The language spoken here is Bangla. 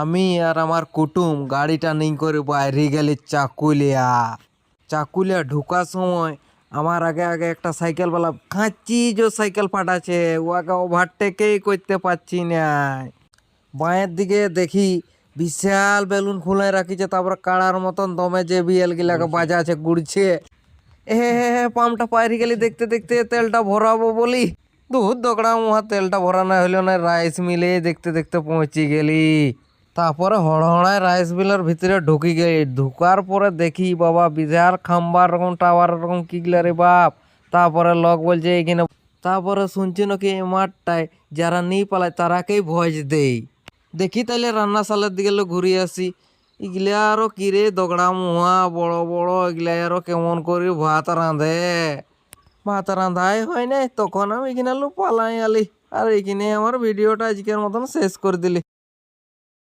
আমি আর আমার কুটুম গাড়িটা নিয়ে করে বাইরে গেলি চাকুলিয়া। চাকুলিয়া ঢুকার সময় আমার আগে আগে একটা সাইকেলওয়ালা খাঁচি যে সাইকেল পাঠাচ্ছে ওকে ওভারটেকেই করতে পারছি না। বাঁয়ের দিকে দেখি বিশাল বেলুন খুলে রাখিছে তারপরে কাড়ার মতন দমে যে বিএল গিলাকে বাজাছে গুড়ছে এ পাম্পটা পাইরে গেলি দেখতে দেখতে তেলটা ভরাবো বলি? দুধ দোকড়া মুহা তেলটা ভরা না হইল না রাইস মিলে দেখতে দেখতে পৌঁছে গেলি। তারপরে হড়হড়ায় রাইস মিলের ভিতরে ঢুকি গেলি ঢুকার পরে দেখি, বাবা বিশাল খাম্বার রকম, টাওয়ার রকম কি রে বাপ। তারপরে লোক বলছে এখানে তারপরে শুনছি নাকি এই মাঠটায় যারা নেই পালায় তারাকেই ভয়েস দেই। দেখি তাইলে রান্নাশালের দিকে ঘুরে আসি। এগুলা আরও কিরে দগড়া মুহা, বড় বড় এগুলা আরও কেমন করে ভাত রাঁধে? ভাত রাঁধাই হয় নাই, তখন আমি এখানে পালাই আলি। আর এইখানে আমার ভিডিওটা আজকের মতন শেষ করে দিলি।